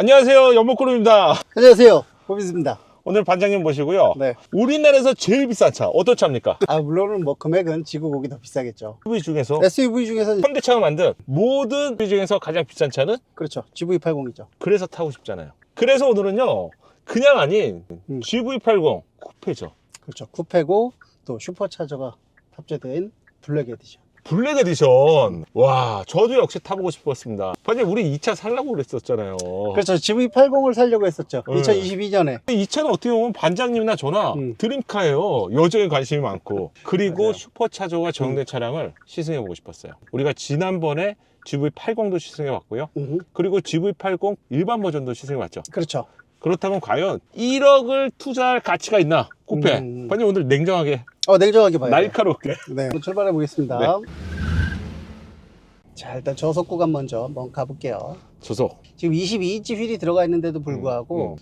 안녕하세요. 연목그룹입니다. 안녕하세요. 고비스입니다. 오늘 반장님 모시고요. 네. 우리나라에서 제일 비싼 차 어떤 차입니까? 아, 물론은 뭐 금액은 지구곡이 더 비싸겠죠. SUV 중에서 SUV 중에서 현대차가 만든 모든 SUV 중에서 가장 비싼 차는 그렇죠. GV80이죠. 그래서 타고 싶잖아요. 그래서 오늘은요. 그냥 아닌 음. GV80 쿠페죠. 그렇죠. 쿠페고 또 슈퍼차저가 탑재된 블랙 에디션. 블랙 에디션. 와, 저도 역시 타보고 싶었습니다. 반장님, 우리 이 차 살라고 그랬었잖아요. 그렇죠. GV80을 살려고 했었죠. 네. 2022년에. 이 차는 어떻게 보면 반장님이나 저나 음. 드림카예요. 여정에 관심이 많고. 그리고 맞아요. 슈퍼차저가 적용된 차량을 시승해보고 싶었어요. 우리가 지난번에 GV80도 시승해봤고요. 음, 그리고 GV80 일반 버전도 시승해봤죠. 그렇죠. 그렇다면 과연 1억을 투자할 가치가 있나? 쿠페. 음. 반장님 오늘 냉정하게, 어, 냉정하게 봐요. 날카롭게. 네. 한번 출발해 보겠습니다. 네. 자, 일단 저속 구간 먼저 한번 가볼게요. 저소. 지금 22인치 휠이 들어가 있는데도 불구하고 음.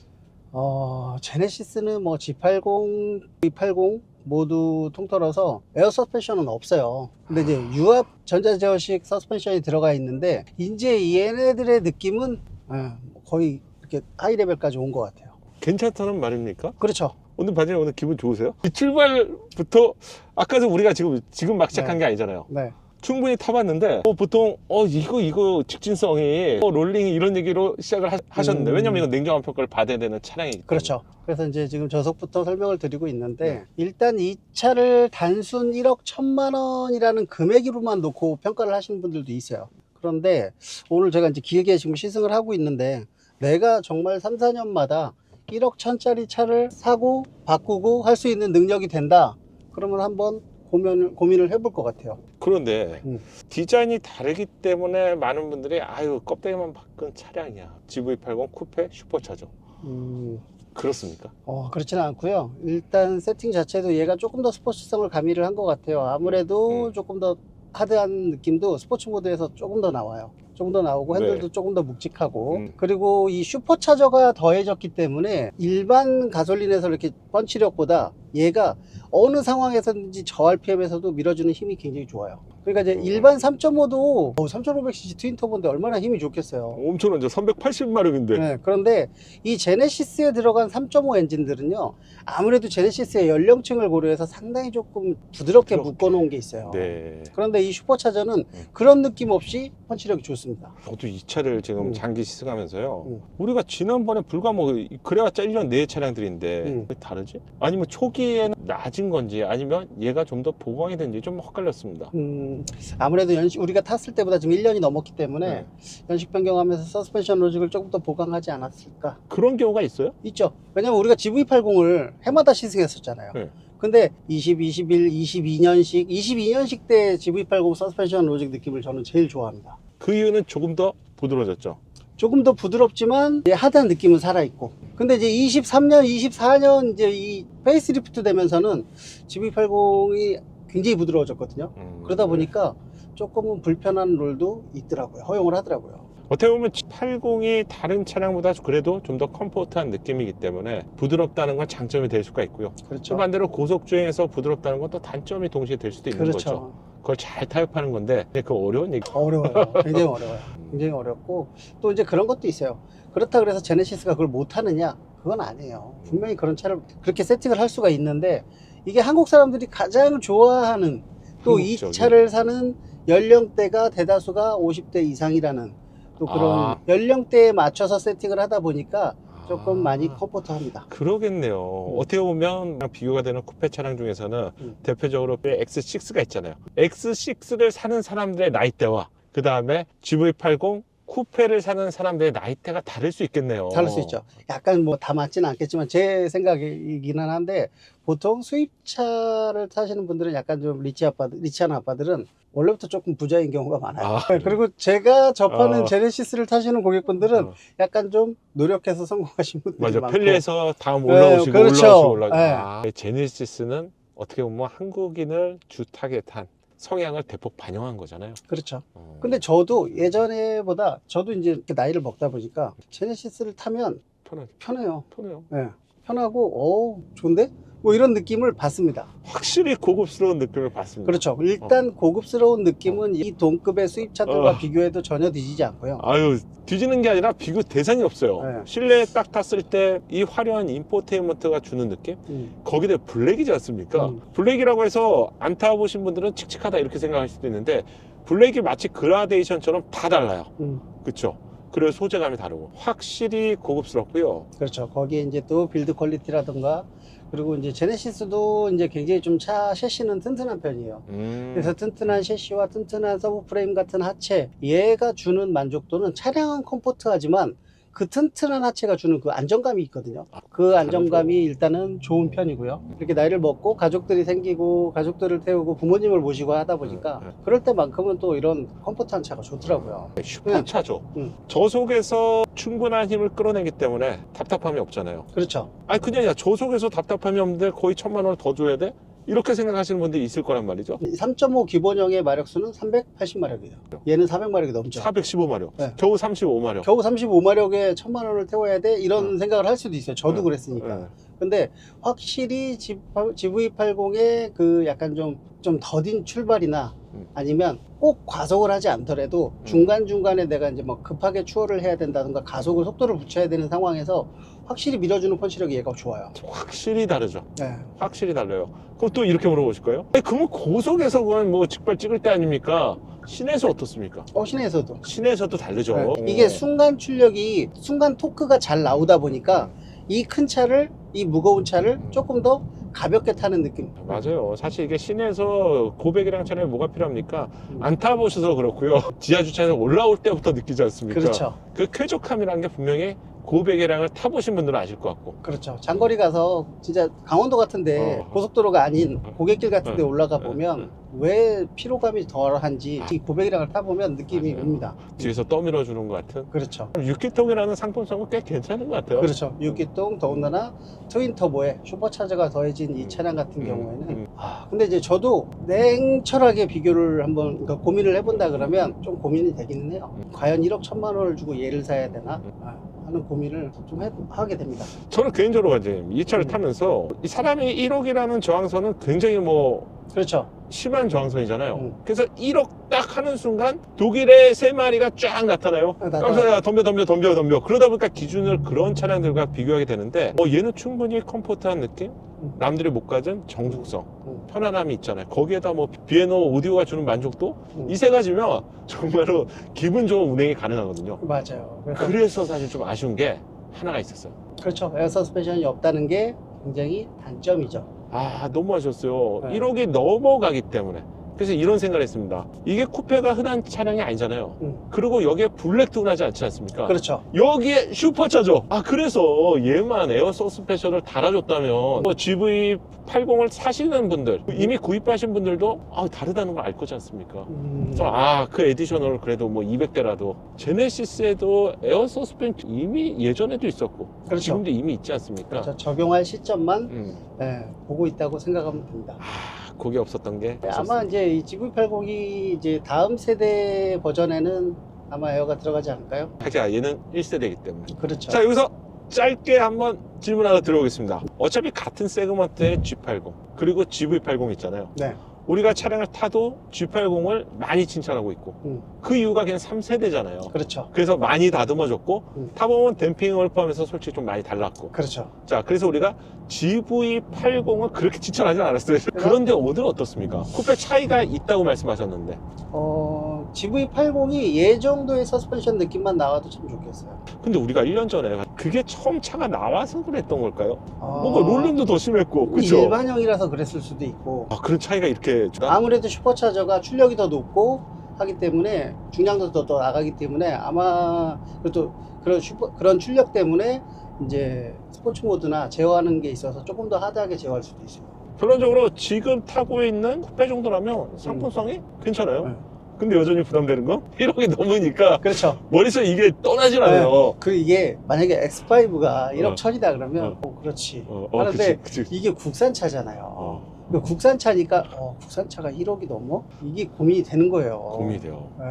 어, 제네시스는 뭐 G80, V80 모두 통틀어서 에어 서스펜션은 없어요. 근데 이제 유압 전자제어식 서스펜션이 들어가 있는데 이제 얘네들의 느낌은 예, 거의 이렇게 하이 레벨까지 온 것 같아요. 괜찮다는 말입니까? 그렇죠. 오늘 반장님 오늘 기분 좋으세요? 이 출발부터 아까도 우리가 지금 지금 막 시작한 네. 게 아니잖아요. 네. 충분히 타봤는데 어, 보통 어 이거 이거 직진성이 어, 롤링이 이런 얘기로 시작을 하, 셨는데 음. 왜냐면 이건 냉정한 평가를 받아야 되는 차량이기 때문에 그렇죠. 그래서 이제 지금 저속부터 설명을 드리고 있는데 일단 이 차를 단순 1억 1천만 원이라는 금액으로만 놓고 평가를 하시는 분들도 있어요. 그런데 오늘 제가 이제 길게 지금 시승을 하고 있는데 내가 정말 3, 4년마다 1억 천짜리 차를 사고 바꾸고 할 수 있는 능력이 된다. 그러면 한번 고민을, 고민을 해볼 것 같아요. 그런데 음. 디자인이 다르기 때문에 많은 분들이 아유 껍데기만 바꾼 차량이야 GV80 쿠페 슈퍼차저 음, 그렇습니까? 어, 그렇지는 않고요. 일단 세팅 자체도 얘가 조금 더 스포츠성을 가미를 한 것 같아요. 아무래도 음. 조금 더 하드한 느낌도 스포츠 모드에서 조금 더 나와요. 조금 더 나오고 핸들도 네. 조금 더 묵직하고 음. 그리고 이 슈퍼차저가 더해졌기 때문에 일반 가솔린에서 이렇게 펀치력보다 얘가 어느 상황에서든지 저 RPM에서도 밀어주는 힘이 굉장히 좋아요. 그러니까 이제 음. 일반 3.5도 3500cc 트윈 터보인데 얼마나 힘이 좋겠어요. 엄청나죠 380마력인데 네, 그런데 이 제네시스에 들어간 3.5 엔진들은요, 아무래도 제네시스의 연령층을 고려해서 상당히 조금 부드럽게 부드럽게. 묶어놓은 게 있어요. 네. 그런데 이 슈퍼차저는 음. 그런 느낌 없이 펀치력이 좋습니다. 저도 이 차를 지금 음. 장기 시승하면서요. 음. 우리가 지난번에 불과 뭐 그래봤자 1년 내 차량들인데 음. 왜 다르지? 아니면 초기에는 낮은 건지 아니면 얘가 좀 더 보강이 된지 좀 헷갈렸습니다. 음, 아무래도 연식, 우리가 탔을 때보다 지금 1년이 넘었기 때문에 네. 연식 변경하면서 서스펜션 로직을 조금 더 보강하지 않았을까? 그런 경우가 있어요? 있죠. 왜냐면 우리가 GV80을 해마다 시승했었잖아요. 네. 근데 20, 21, 22년식, 22년식 때 GV80 서스펜션 로직 느낌을 저는 제일 좋아합니다. 그 이유는 조금 더 부드러워졌죠. 조금 더 부드럽지만 하드한 느낌은 살아있고. 근데 이제 23년, 24년 이제 이 페이스리프트 되면서는 GV80이 굉장히 부드러워졌거든요. 음. 그러다 보니까 조금은 불편한 롤도 있더라고요. 허용을 하더라고요. 어떻게 보면 80이 다른 차량보다 그래도 좀 더 컴포트한 느낌이기 때문에 부드럽다는 건 장점이 될 수가 있고요. 그렇죠. 또 반대로 고속주행에서 부드럽다는 건 또 단점이 동시에 될 수도 있는 거죠. 그렇죠. 그걸 잘 타협하는 건데 그 어려운 얘기. 어려워요. 굉장히 어려워요. 굉장히 어렵고 또 이제 그런 것도 있어요. 그렇다 그래서 제네시스가 그걸 못 하느냐? 그건 아니에요. 분명히 그런 차를 그렇게 세팅을 할 수가 있는데 이게 한국 사람들이 가장 좋아하는 또 이 한국적인. 차를 사는 연령대가 대다수가 50대 이상이라는 또 그런 아. 연령대에 맞춰서 세팅을 하다 보니까 조금 아. 많이 컴포트합니다. 그러겠네요. 어떻게 보면 비교가 되는 쿠페 차량 중에서는 음. 대표적으로 X6가 있잖아요. X6를 사는 사람들의 나이대와 그 다음에 GV80 쿠페를 사는 사람들의 나이대가 다를 수 있겠네요. 다를 수 있죠. 약간 뭐 다 맞지는 않겠지만 제 생각이기는 한데 보통 수입차를 타시는 분들은 약간 좀 리치 아빠들, 리치한 아빠들은 원래부터 조금 부자인 경우가 많아요. 아, 네, 그리고 제가 접하는 아. 제네시스를 타시는 고객분들은 어, 약간 좀 노력해서 성공하신 분들이 맞아. 많고 편리해서 다음 네, 올라오시고 그렇죠. 올라오시고 올라오시고. 네. 아, 제네시스는 어떻게 보면 한국인을 주 타겟한 성향을 대폭 반영한 거잖아요. 그렇죠. 어. 근데 저도 예전에보다 저도 이제 나이를 먹다 보니까 제네시스를 타면 편하죠. 편해요. 편해요. 네, 편하고 어 좋은데 뭐 이런 느낌을 받습니다. 확실히 고급스러운 느낌을 받습니다. 그렇죠. 일단 고급스러운 느낌은 이 동급의 수입차들과 어. 비교해도 전혀 뒤지지 않고요. 아유 뒤지는 게 아니라 비교 대상이 없어요. 네. 실내에 딱 탔을 때 이 화려한 인포테인먼트가 주는 느낌? 음. 거기다 블랙이지 않습니까? 음. 블랙이라고 해서 안 타보신 분들은 칙칙하다 이렇게 생각할 수도 있는데 블랙이 마치 그라데이션처럼 다 달라요. 음. 그렇죠? 그리고 소재감이 다르고 확실히 고급스럽고요. 그렇죠. 거기에 이제 또 빌드 퀄리티라든가 그리고 이제 제네시스도 이제 굉장히 좀 차 셰시는 튼튼한 편이에요. 음. 그래서 튼튼한 셰시와 튼튼한 서브 프레임 같은 하체 얘가 주는 만족도는 차량은 컴포트하지만 그 튼튼한 하체가 주는 그 안정감이 있거든요. 아, 그 안정감이. 일단은 좋은 편이고요. 이렇게 나이를 먹고 가족들이 생기고 가족들을 태우고 부모님을 모시고 하다 보니까 음, 음. 그럴 때만큼은 또 이런 컴포트한 차가 좋더라고요. 슈퍼차죠. 음. 저속에서 충분한 힘을 끌어내기 때문에 답답함이 없잖아요. 그렇죠. 아니 그냥 야 저속에서 답답함이 없는데 거의 천만 원을 더 줘야 돼? 이렇게 생각하시는 분들이 있을 거란 말이죠. 3.5 기본형의 마력수는 380마력이에요. 얘는 400마력이 넘죠. 415마력, 네. 겨우 35마력. 겨우 35마력에 1000만 원을 태워야 돼? 이런 생각을 할 수도 있어요. 저도 네. 그랬으니까. 근데 확실히 GV80의 그 약간 좀, 좀 더딘 출발이나 음. 아니면 꼭 과속을 하지 않더라도 음. 중간중간에 내가 이제 뭐 급하게 추월을 해야 된다든가 가속을 속도를 붙여야 되는 상황에서 확실히 밀어주는 펀치력이 얘가 좋아요. 확실히 다르죠. 네. 확실히 달라요. 그럼 또 이렇게 물어보실 거예요? 아니, 그러면 고속에서 그건 뭐 직발 찍을 때 아닙니까? 시내에서 어떻습니까? 어, 시내에서도. 시내에서도 다르죠. 네. 어. 이게 순간 출력이, 순간 토크가 잘 나오다 보니까 이 큰 차를, 이 무거운 차를 조금 더 가볍게 타는 느낌. 맞아요. 사실 이게 시내에서 고백이랑 차량에 뭐가 필요합니까? 음. 안 타보셔서 그렇고요. 지하 주차에서 올라올 때부터 느끼지 않습니까? 그렇죠. 그 쾌적함이라는 게 분명히 고백이랑을 타보신 분들은 아실 것 같고. 그렇죠. 장거리 가서 진짜 강원도 같은데 어. 고속도로가 아닌 고객길 같은 데 어. 올라가 어. 보면 왜 피로감이 덜한지 이 고백이랑을 타보면 느낌이 맞아요. 옵니다. 뒤에서 떠밀어 주는 것 같은. 그렇죠. 6기통이라는 상품성은 꽤 괜찮은 것 같아요. 그렇죠. 6기통 더군다나 트윈 터보에 슈퍼차저가 더해진 이 음. 차량 같은 음, 경우에는 음. 아, 근데 이제 저도 냉철하게 비교를 한번 그러니까 고민을 해본다 그러면 좀 고민이 되기는 해요. 음. 과연 1억 1천만 원을 주고 얘를 사야 되나 아, 하는 고민을 좀 해, 하게 됩니다. 저는 개인적으로 이제 이 차를 음. 타면서 이 사람이 1억이라는 저항선은 굉장히 뭐 그렇죠. 심한 저항선이잖아요. 음. 그래서 1억 딱 하는 순간 독일의 세 마리가 쫙 나타나요. 아, 나타나- 깜짝이야 덤벼 덤벼 덤벼 덤벼. 그러다 보니까 기준을 그런 차량들과 비교하게 되는데 어, 얘는 충분히 컴포트한 느낌? 음. 남들이 못 가진 정숙성, 음. 편안함이 있잖아요. 거기에다 뭐 비에노 오디오가 주는 만족도 음. 이세 가지면 정말로 기분 좋은 운행이 가능하거든요. 맞아요. 그래서 그래서 사실 좀 아쉬운 게 하나가 있었어요. 그렇죠. 에어 서스펜션이 없다는 게 굉장히 단점이죠. 아 너무 아쉬웠어요. 네. 1억이 넘어가기 때문에. 그래서 이런 생각을 했습니다. 이게 쿠페가 흔한 차량이 아니잖아요. 음. 그리고 여기에 블랙도 흔하지 않지 않습니까? 그렇죠. 여기에 슈퍼차죠. 아 그래서 얘만 에어 서스펜션을 달아줬다면 뭐 GV80을 사시는 분들 이미 구입하신 분들도 아 다르다는 걸 알 거지 않습니까? 음, 그래서 아그 에디셔널 그래도 뭐 200대라도 제네시스에도 에어 서스펜션 이미 예전에도 있었고 그렇죠. 지금도 이미 있지 않습니까? 그렇죠. 적용할 시점만 음. 예, 보고 있다고 생각하면 됩니다. 아 그게 없었던 게 네, 아마 이제 이 GV80이 이제 다음 세대 버전에는 아마 에어가 들어가지 않을까요? 자 얘는 1세대이기 때문에 그렇죠. 자 여기서 짧게 한번 질문 하나 드려보겠습니다 어차피 같은 세그먼트의 G80 그리고 GV80 있잖아요 네. 우리가 차량을 타도 G80을 많이 칭찬하고 있고 음. 그 이유가 그냥 3세대잖아요 그렇죠. 그래서 많이 다듬어졌고 음. 타보면 댐핑을 포함해서 솔직히 좀 많이 달랐고 그렇죠. 자 그래서 우리가 GV80을 그렇게 칭찬하지 않았어요 그런데 오늘은 어떻습니까? 쿠페 차이가 있다고 말씀하셨는데 어, GV80이 얘 정도의 서스펜션 느낌만 나와도 참 좋겠어요. 근데 우리가 1년 전에 그게 처음 차가 나와서 그랬던 걸까요? 어, 뭔가 롤링도 더 심했고 그죠? 일반형이라서 그랬을 수도 있고 아 그런 차이가 이렇게 아무래도 슈퍼차저가 출력이 더 높고 하기 때문에 중량도 더, 더 나가기 때문에 아마 그래도 그런 슈퍼 그런 출력 때문에 이제 스포츠 모드나 제어하는 게 있어서 조금 더 하드하게 제어할 수도 있어요. 결론적으로 지금 타고 있는 쿠페 정도라면 상품성이 괜찮아요. 네. 근데 여전히 부담되는 건 1억이 넘으니까 그렇죠. 머릿속에 이게 떠나질 않아요. 그 이게 만약에 X5가 1억 어. 천이다 그러면 어, 그렇지. 어, 어, 하는데 그치, 그치. 이게 국산차잖아요. 어, 그 국산차니까 어, 국산차가 1억이 넘어? 이게 고민이 되는 거예요. 고민이 돼요. 네,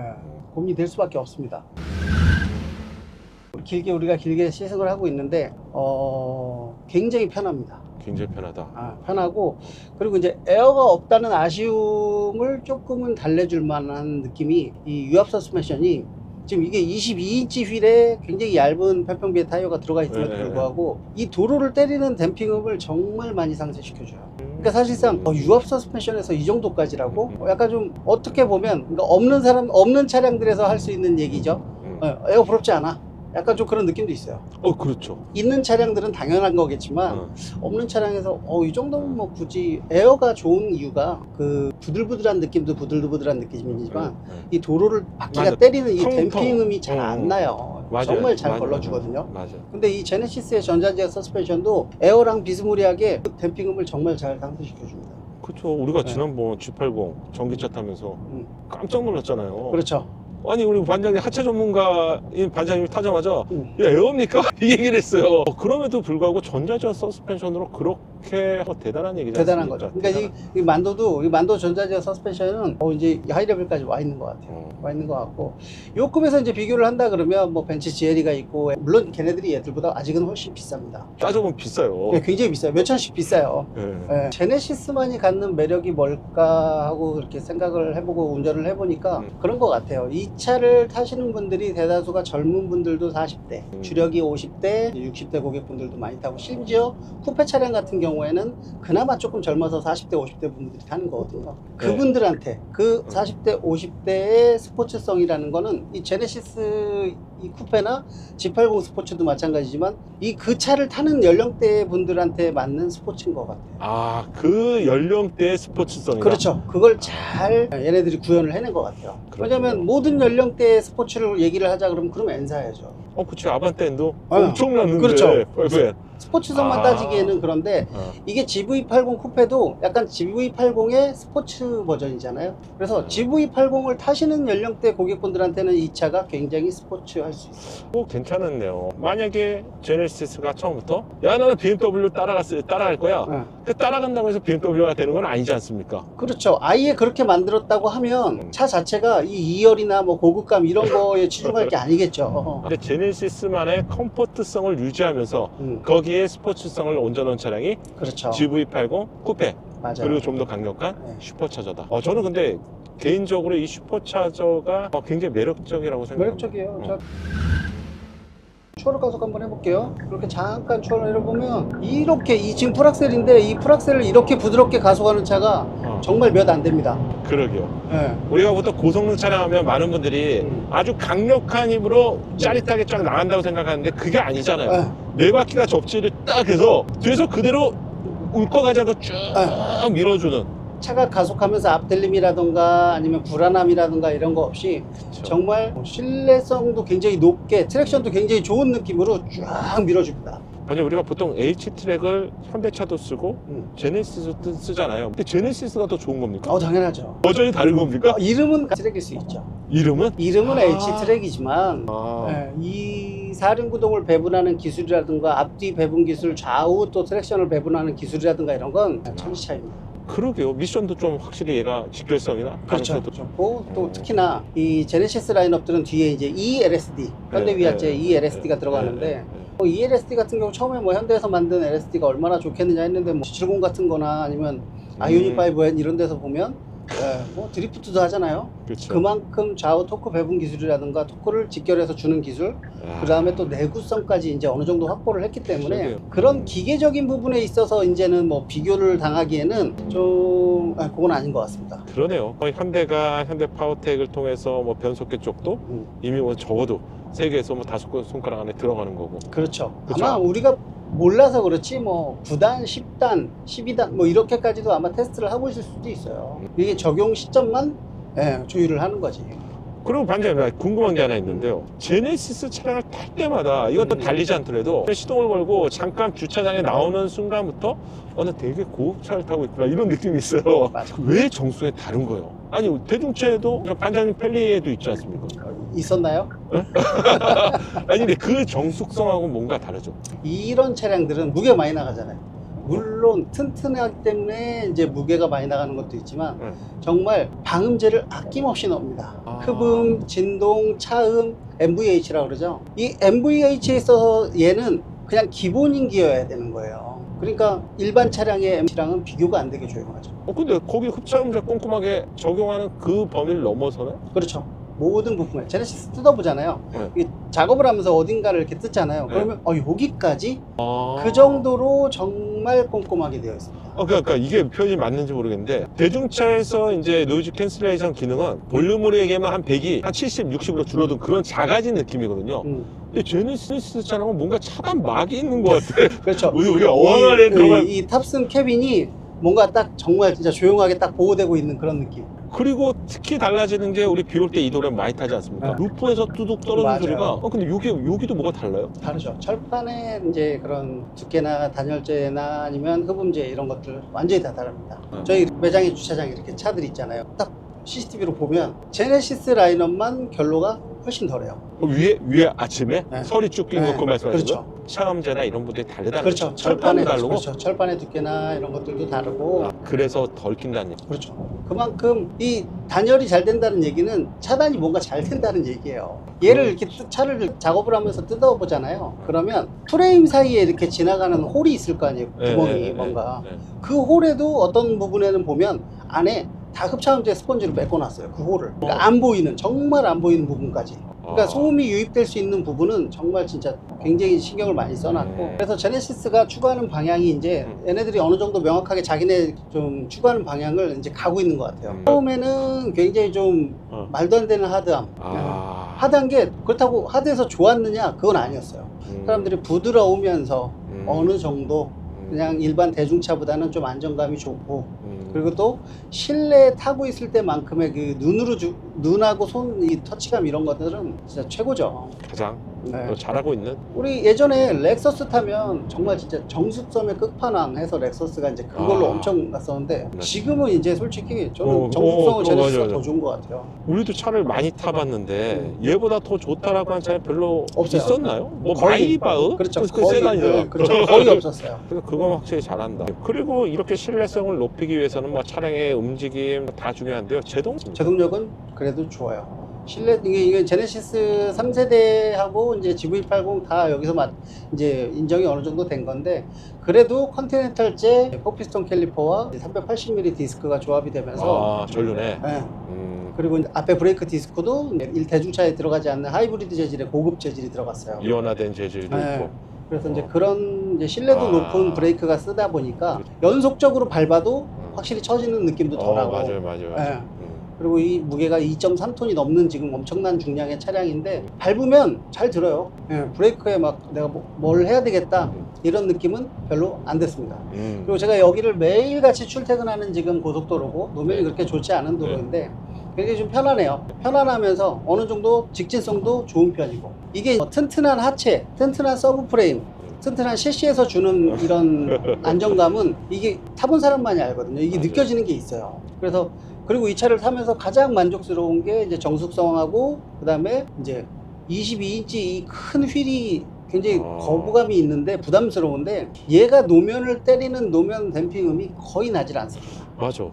고민이 될 수밖에 없습니다. 길게 우리가 길게 시승을 하고 있는데 어, 굉장히 편합니다. 굉장히 편하다. 아, 편하고 그리고 이제 에어가 없다는 아쉬움을 조금은 달래줄 만한 느낌이 이 유압 서스펜션이 지금 이게 22인치 휠에 굉장히 얇은 편평비의 타이어가 들어가 있음에도 네, 네, 불구하고 이 도로를 때리는 댐핑음을 정말 많이 상쇄시켜줘요. 그러니까 사실상 어, 유압 서스펜션에서 이 정도까지라고 음. 어, 약간 좀 어떻게 보면 그러니까 없는 사람 없는 차량들에서 할 수 있는 얘기죠. 음. 어, 에어 부럽지 않아. 약간 좀 그런 느낌도 있어요. 어, 그렇죠. 있는 차량들은 당연한 거겠지만 어. 없는 차량에서 어 이 정도면 뭐 굳이 에어가 좋은 이유가 그 부들부들한 느낌도 부들부들한 느낌이지만 네. 이 도로를 바퀴가 맞아. 때리는 이 텅텅. 댐핑음이 잘 어, 안 어. 나요. 맞아요. 정말 잘 맞아요. 걸러주거든요. 맞아. 근데 이 제네시스의 전자제어 서스펜션도 에어랑 비스무리하게 그 댐핑음을 정말 잘 상쇄시켜줍니다. 그렇죠. 우리가 네. 지난번 G80 전기차 타면서 음. 깜짝 놀랐잖아요. 그렇죠. 아니 우리 반장님 하체 전문가인 반장님이 타자마자 음. 야 에어입니까? 이 얘기를 했어요. 어, 그럼에도 불구하고 전자제어 서스펜션으로 그렇게 어, 대단한 얘기지 대단한? 거죠. 그러니까 이, 이 만도도 이 만도 전자제어 서스펜션은 어 이제 하이레벨까지 와 있는 것 같아요. 어. 와 있는 것 같고 요 급에서 이제 비교를 한다 그러면 뭐 벤츠 GLE가 있고 물론 걔네들이 얘들보다 아직은 훨씬 비쌉니다. 따져보면 비싸요. 네, 굉장히 비싸요. 몇 천씩 비싸요. 예. 예, 제네시스만이 갖는 매력이 뭘까 하고 그렇게 생각을 해보고 운전을 해보니까 음. 그런 것 같아요. 이 차를 타시는 분들이 대다수가 젊은 분들도 40대, 음. 주력이 50대, 60대 고객분들도 많이 타고 심지어 쿠페 차량 같은 경우 에는 그나마 조금 젊어서 40대, 50대 분들이 타는 거거든요. 네. 그분들한테 그 음. 40대, 50대의 스포츠성이라는 거는 이 제네시스 이 쿠페나 G80 스포츠도 마찬가지지만 이 그 차를 타는 연령대 분들한테 맞는 스포츠인 것 같아요. 아, 그 연령대의 스포츠성이다. 그렇죠. 그걸 잘 얘네들이 구현을 해낸 것 같아요. 그렇군요. 왜냐면 모든 연령대의 스포츠를 얘기를 하자 그러면 그럼 엔사야죠. 어, 그치. 아반떼도 어, 엄청났는데. 그렇죠. 왜? 스포츠성만 아. 따지기에는 그런데 어. 이게 GV80 쿠페도 약간 GV80의 스포츠 버전이잖아요. 그래서 음. GV80을 타시는 연령대 고객분들한테는 이 차가 굉장히 스포츠 할 수 있어요. 뭐 괜찮았네요. 만약에 제네시스가 처음부터 야 나는 BMW 따라갔을 따라갈 거야. 네. 근데 따라간다고 해서 BMW가 되는 건 아니지 않습니까? 그렇죠. 아예 그렇게 만들었다고 하면 음. 차 자체가 이 2열이나 뭐 고급감 이런 거에 치중할 게 아니겠죠. 근데 제네시스만의 컴포트성을 유지하면서 음, 거기에 스포츠성을 얹어놓은 차량이 그렇죠. GV80 쿠페 맞아요. 그리고 좀 더 강력한 네. 슈퍼차저다. 어, 저는 근데 개인적으로 이 슈퍼차저가 어, 굉장히 매력적이라고 생각합니다. 매력적이에요. 어. 자, 추월 가속 한번 해볼게요. 이렇게 잠깐 추월을 해보면 이렇게 이 지금 풀악셀인데 이 풀악셀을 이렇게 부드럽게 가속하는 차가 어, 정말 몇 안 됩니다. 그러게요. 예. 우리가 보통 고성능 차량하면 많은 분들이 음. 아주 강력한 힘으로 짜릿하게 쫙 나간다고 생각하는데 그게 아니잖아요. 예. 네 바퀴가 접지를 딱 해서 뒤에서 그대로 울컥하자도 쭉 밀어주는 차가 가속하면서 앞들림이라던가 아니면 불안함이라던가 이런 거 없이 그쵸. 정말 신뢰성도 굉장히 높게 트랙션도 굉장히 좋은 느낌으로 쫙 밀어줍니다. 아니 우리가 보통 H 트랙을 현대차도 쓰고 음. 제네시스도 쓰잖아요. 근데 제네시스가 더 좋은 겁니까? 어 당연하죠. 버전이 다른 겁니까? 어, 이름은 트랙일 수 있죠. 이름은? 이름은 아. H 트랙이지만 아, 예, 이 사륜 구동을 배분하는 기술이라든가 앞뒤 배분 기술, 좌우 또 트랙션을 배분하는 기술이라든가 이런 건 천지 차이입니다. 그러게요. 미션도 좀 확실히 얘가 직결성이나 그렇죠. 가능성도 좋고 또 음. 특히나 이 제네시스 라인업들은 뒤에 이제 ELSD 현대위아재 네, 네, ELSD가 네, 들어가는데 네, 네. 뭐 ELSD 같은 경우 처음에 뭐 현대에서 만든 LSD가 얼마나 좋겠느냐 했는데 뭐 G70 같은 거나 아니면 아이오닉 음. 5N 이런 데서 보면 예, 뭐 드리프트도 하잖아요. 그렇죠. 그만큼 좌우 토크 배분 기술이라든가 토크를 직결해서 주는 기술 아, 그 다음에 또 내구성까지 이제 어느 정도 확보를 했기 때문에 그러게요. 그런 기계적인 부분에 있어서 이제는 뭐 비교를 당하기에는 좀 아, 그건 아닌 것 같습니다. 그러네요. 거의 현대가 현대 파워텍을 통해서 뭐 변속기 쪽도 음. 이미 뭐 적어도 세계에서 뭐 다섯 손가락 안에 들어가는 거고. 그렇죠. 그쵸. 아마 우리가 몰라서 그렇지 뭐 9단, 10단, 12단 뭐 이렇게까지도 아마 테스트를 하고 있을 수도 있어요. 이게 적용 시점만 예, 조율을 하는 거지. 그리고 반장님 나 궁금한 게 하나 있는데요. 제네시스 차량을 탈 때마다 이것도 음. 달리지 않더라도 시동을 걸고 잠깐 주차장에 나오는 순간부터 어느 되게 고급 차를 타고 있구나 이런 느낌이 있어요. 맞아. 왜 정수에 다른 거예요? 아니 대중차에도 반장님 펠리에도 있지 않습니까? 있었나요? 아니 근데 그 정숙성하고 뭔가 다르죠. 이런 차량들은 무게 많이 나가잖아요. 물론 튼튼하기 때문에 이제 무게가 많이 나가는 것도 있지만 네. 정말 방음제를 아낌없이 넣습니다. 아. 흡음, 진동, 차음, MVH라고 그러죠. 이 MVH에 있어서 얘는 그냥 기본인 기여야 되는 거예요. 그러니까 일반 차량의 MC랑은 비교가 안 되게 조용하죠. 어, 근데 거기 흡차음자 꼼꼼하게 적용하는 그 범위를 넘어서는? 그렇죠. 모든 부품을 제네시스 뜯어보잖아요. 네. 이게 작업을 하면서 어딘가를 이렇게 뜯잖아요. 네. 그러면 어 여기까지 아. 그 정도로 정말 꼼꼼하게 되어 있습니다. 어, 그러니까 이게 표현이 맞는지 모르겠는데 대중차에서 이제 노이즈 캔슬레이션 기능은 볼륨으로 얘기하면 한 100이 한 70, 60으로 줄어든 그런 작아진 느낌이거든요. 음, 근데 제네시스 차량은 뭔가 차단 막이 있는 것 같아. 그렇죠. 우리 우리가 어항안에 이, 들어갈 이, 이 탑승 캐빈이 뭔가 딱 정말 진짜 조용하게 딱 보호되고 있는 그런 느낌. 그리고 특히 달라지는 게 우리 비 올 때 이도련 많이 타지 않습니까? 네. 루프에서 뚜둑 떨어지는 맞아요. 소리가 어 근데 여기 여기도 뭐가 달라요? 다르죠. 철판에 이제 그런 두께나 단열재나 아니면 흡음재 이런 것들 완전히 다 다릅니다. 네. 저희 매장에 주차장에 이렇게 차들 있잖아요. 딱 CCTV로 보면 제네시스 라인업만 결로가 훨씬 덜해요. 위에 위에 아침에 네. 설이 쭉낀 네, 거그 말씀하시는 그렇죠. 차음제나 이런 분들이 다르다는 그렇죠. 철판도 다르고 그렇죠. 철판의 두께나 이런 것들도 다르고 아, 그래서 덜 낀다는 얘기. 그렇죠. 그만큼 이 단열이 잘 된다는 얘기는 차단이 뭔가 잘 된다는 얘기예요. 얘를 이렇게 뜯- 차를 작업을 하면서 뜯어보잖아요. 그러면 프레임 사이에 이렇게 지나가는 홀이 있을 거 아니에요. 네, 구멍이 네, 네, 뭔가. 네. 그 홀에도 어떤 부분에는 보면 안에 다 흡차음제 스펀지로 메꿔놨어요. 그 홀을. 그러니까 안 보이는 정말 안 보이는 부분까지. 그러니까 아. 소음이 유입될 수 있는 부분은 정말 진짜 굉장히 신경을 많이 써놨고 음. 그래서 제네시스가 추구하는 방향이 이제 음. 얘네들이 어느 정도 명확하게 자기네 좀 추구하는 방향을 이제 가고 있는 것 같아요. 음. 처음에는 굉장히 좀 어. 말도 안 되는 하드함. 아. 하드한 게 그렇다고 하드해서 좋았느냐? 그건 아니었어요. 음. 사람들이 부드러우면서 음. 어느 정도 음. 그냥 일반 대중차보다는 좀 안정감이 좋고 음. 그리고 또 실내에 타고 있을 때만큼의 그 눈으로 주, 눈하고 손 이 터치감 이런 것들은 진짜 최고죠. 가장 네. 어, 잘하고 있는 우리 예전에 렉서스 타면 정말 진짜 정숙섬의 끝판왕 해서 렉서스가 이제 그걸로 아. 엄청 났었는데 네. 지금은 이제 솔직히 저는 어, 어, 정숙성은 어, 제네시스가 더 좋은 것 같아요. 우리도 차를 많이 타봤는데 얘보다 더 좋다라고 한 차는 별로 없어요. 있었나요? 뭐 거의. 마이바흐? 그렇죠. 그 거의, 세단이잖아. 네, 그렇죠. 거의 없었어요. 그래서 그건 확실히 잘한다. 그리고 이렇게 신뢰성을 높이기 위해서는 뭐 차량의 움직임 다 중요한데요. 제동 제동력은 그래도 좋아요. 실내 이게, 이게 제네시스 3세대하고 이제 GV80 다 여기서 맞 이제 인정이 어느 정도 된 건데 그래도 컨티넨탈제 포피스톤 캘리퍼와 380mm 디스크가 조합이 되면서 아 전륜에. 예, 음, 그리고 이제 앞에 브레이크 디스크도 일 대중차에 들어가지 않는 하이브리드 재질의 고급 재질이 들어갔어요. 이원화된 재질도 네. 있고. 그래서 이제 어. 그런 이제 신뢰도 아. 높은 브레이크가 쓰다 보니까 연속적으로 밟아도 음. 확실히 처지는 느낌도 어, 덜하고 맞아요, 맞아요. 예. 음. 그리고 이 무게가 2.3톤이 넘는 지금 엄청난 중량의 차량인데 밟으면 잘 들어요. 예, 브레이크에 막 내가 뭐- 뭘 해야 되겠다 이런 느낌은 별로 안 됐습니다. 음. 그리고 제가 여기를 매일 같이 출퇴근하는 지금 고속도로고 노면이 네. 그렇게 좋지 않은 도로인데 굉장히 좀 편안해요. 편안하면서 어느 정도 직진성도 좋은 편이고 이게 뭐 튼튼한 하체, 튼튼한 서브 프레임, 튼튼한 셰시에서 주는 이런 안정감은 이게 타본 사람만이 알거든요. 이게 맞아요. 느껴지는 게 있어요. 그래서 그리고 이 차를 타면서 가장 만족스러운 게 이제 정숙성하고 그다음에 이제 22인치 이 큰 휠이 굉장히 아. 거부감이 있는데 부담스러운데 얘가 노면을 때리는 노면 댐핑음이 거의 나질 않습니다. 맞아.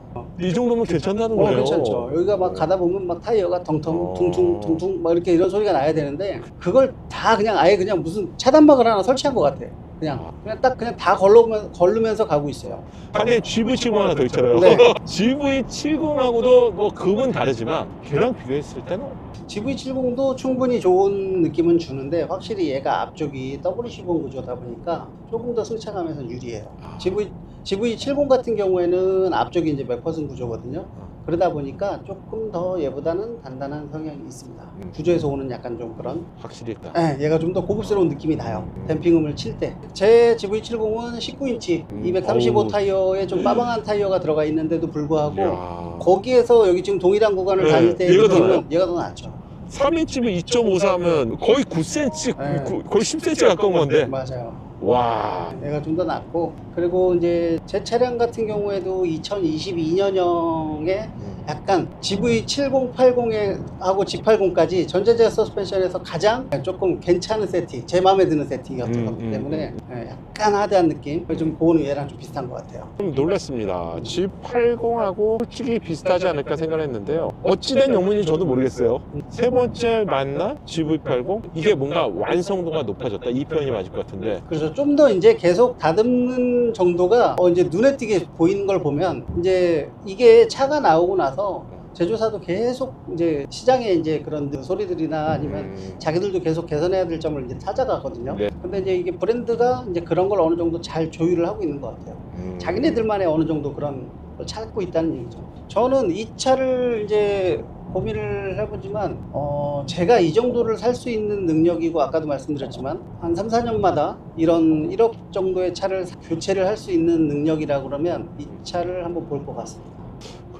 이 정도면 괜찮다는 어, 거예요. 괜찮죠. 여기가 막 가다 보면 막 타이어가 덩텅, 어. 퉁퉁, 퉁퉁 막 이렇게 이런 소리가 나야 되는데 그걸 다 그냥 아예 그냥 무슨 차단막을 하나 설치한 것 같아. 그냥 그냥 딱 그냥 다 걸르면, 걸르면서 가고 있어요. 안에 GV70 하나 더 있잖아요. 네. GV70하고도 뭐 급은 다르지만 걔랑 비교했을 때는 GV70도 충분히 좋은 느낌은 주는데 확실히 얘가 앞쪽이 WC0 구조다 보니까 조금 더 승차감에서 유리해요. 아, GV, GV70 같은 경우에는 앞쪽이 이제 맥퍼슨 구조거든요. 그러다 보니까 조금 더 얘보다는 단단한 성향이 있습니다. 음. 구조에서 오는 약간 좀 그런 확실히 있다. 예, 얘가 좀 더 고급스러운 느낌이 나요. 음. 댐핑음을 칠 때. 제 GV70은 19인치, 음, 235 어우. 타이어에 좀 빠방한 타이어가 들어가 있는데도 불구하고 이야. 거기에서 여기 지금 동일한 구간을 네, 다닐 때 얘가 더 나아요? 느낌은 얘가 더 낫죠. 3인치면 2.54면 거의 9cm, 네. 거의 10cm 가까운 건데. 맞아요. 와. 얘가 좀 더 낫고 그리고 이제 제 차량 같은 경우에도 2022년형에 약간 GV7080하고 G80까지 전자제어 서스펜션에서 가장 조금 괜찮은 세팅, 제 마음에 드는 세팅이었던 음, 거기 음, 때문에 예, 약간 하드한 느낌. 좀 그거는 얘랑 좀 비슷한 것 같아요. 좀 놀랐습니다. G80하고 솔직히 비슷하지 않을까 생각했는데요. 어찌된 영문인지 저도 모르겠어요. 세 번째 만난 GV80 이게 뭔가 완성도가 높아졌다 이 표현이 맞을 것 같은데 그래서 좀 더 이제 계속 다듬는 정도가 어 이제 눈에 띄게 보이는 걸 보면 이제 이게 차가 나오고 나서 제조사도 계속 이제 시장에 이제 그런 소리들이나 아니면 음, 자기들도 계속 개선해야 될 점을 이제 찾아가거든요. 네. 근데 이제 이게 브랜드가 이제 그런 걸 어느 정도 잘 조율을 하고 있는 것 같아요. 음. 자기네들만의 어느 정도 그런 걸 찾고 있다는 얘기죠. 저는 이 차를 이제 고민을 해보지만, 어, 제가 이 정도를 살 수 있는 능력이고, 아까도 말씀드렸지만, 한 3, 4년마다 이런 1억 정도의 차를 사- 교체를 할 수 있는 능력이라 그러면 이 차를 한번 볼 것 같습니다.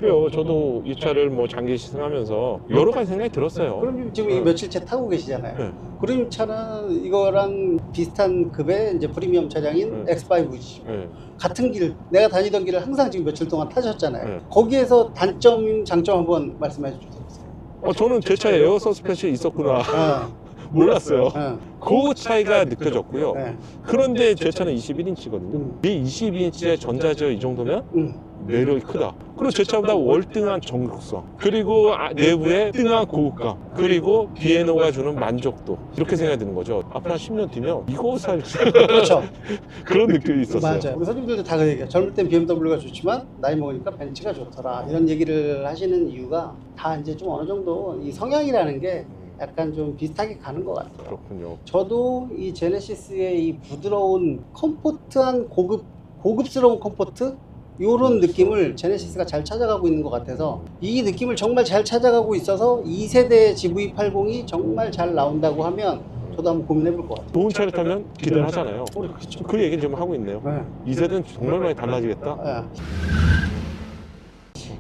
그래요. 저도 이 차를 뭐 장기 시승하면서 여러 가지 생각이 들었어요. 그럼 지금 이 네. 며칠째 타고 계시잖아요. 네. 그럼 차는 이거랑 비슷한 급의 이제 프리미엄 차량인 네. X5이죠. 네. 같은 길, 내가 다니던 길을 항상 지금 며칠 동안 타셨잖아요. 네. 거기에서 단점, 장점 한번 말씀해 주세요. 어, 저는 제 차에 에어 서스펜션이 있었구나 어, 몰랐어요. 어, 그 차이가 느껴졌고요. 네. 그런데 제 차는 21인치거든요. 음. 이 22인치의 전자제어 이 정도면 음. 매력이 크다. 그리고 제 차보다 월등한 정극성, 그리고 아, 내부에 등한 고급감, 그리고 비에노가 주는 만족도 이렇게 생각이 드는 거죠. 앞으로 한 10년 뒤면 이거 살 그렇죠. 그런 느낌이 있었어요. 맞아요. 우리 손님들도 다 그 얘기해요. 젊을 땐 BMW가 좋지만 나이 먹으니까 벤츠가 좋더라. 이런 얘기를 하시는 이유가 다 이제 좀 어느 정도 이 성향이라는 게 약간 좀 비슷하게 가는 것 같아요. 그렇군요. 저도 이 제네시스의 이 부드러운 컴포트한 고급 고급스러운 컴포트 요런 느낌을 제네시스가 잘 찾아가고 있는 것 같아서 이 느낌을 정말 잘 찾아가고 있어서 2세대 GV80이 정말 잘 나온다고 하면 저도 한번 고민해 볼 것 같아요. 좋은 차를 타면 기대를 하잖아요. 그렇죠. 그 얘기를 지금 하고 있네요. 네. 이 세대는 정말 많이 달라지겠다.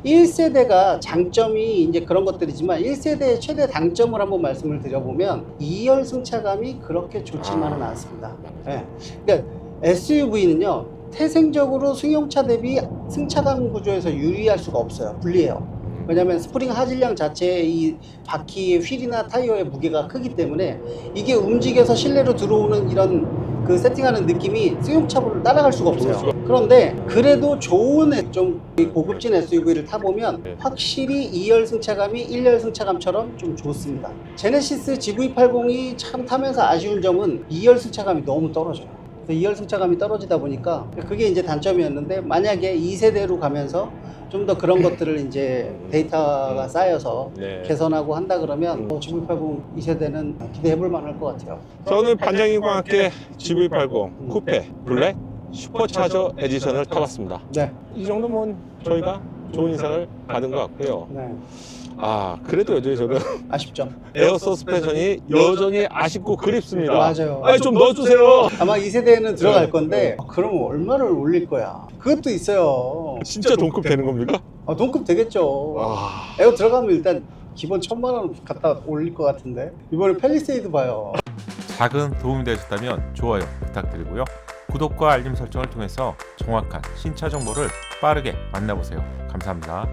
1세대가 장점이 이제 그런 것들이지만 1세대의 최대 단점을 한번 말씀을 드려보면 2열 승차감이 그렇게 좋지만은 아. 않습니다. 예. 그러니까 SUV는요 태생적으로 승용차 대비 승차감 구조에서 유리할 수가 없어요. 불리해요. 왜냐하면 스프링 하질량 자체의 이 바퀴의 휠이나 타이어의 무게가 크기 때문에 이게 움직여서 실내로 들어오는 이런 그 세팅하는 느낌이 승용차보를 따라갈 수가 없어요. 그런데 그래도 좋은 좀 고급진 SUV를 타보면 네. 확실히 2열 승차감이 1열 승차감처럼 좀 좋습니다. 제네시스 GV80이 참 타면서 아쉬운 점은 2열 승차감이 너무 떨어져요. 그래서 2열 승차감이 떨어지다 보니까 그게 이제 단점이었는데 만약에 2세대로 가면서 좀 더 그런 것들을 이제 데이터가 쌓여서 네. 개선하고 한다 그러면 어, GV80 2세대는 기대해 볼 만할 것 같아요. 저는 반장님과 함께 GV80 쿠페 블랙 슈퍼차저 에디션을 타봤습니다. 네. 이 정도면 저희가 좋은 인상을 받은 것 같고요. 네. 아 그래도 여전히 저는 아쉽죠. 에어 서스펜션이 여전히 아쉽고 그립습니다. 맞아요. 아니 좀 넣어주세요. 아마 2세대는 들어갈 네. 건데 어, 그럼 얼마를 올릴 거야? 그것도 있어요. 진짜 동급 되는 겁니까? 아, 돈급 되겠죠. 와. 에어 들어가면 일단 기본 천만 원 갖다 올릴 것 같은데 이번에 펠리세이드 봐요. 작은 도움이 되셨다면 좋아요 부탁드리고요. 구독과 알림 설정을 통해서 정확한 신차 정보를 빠르게 만나보세요. 감사합니다.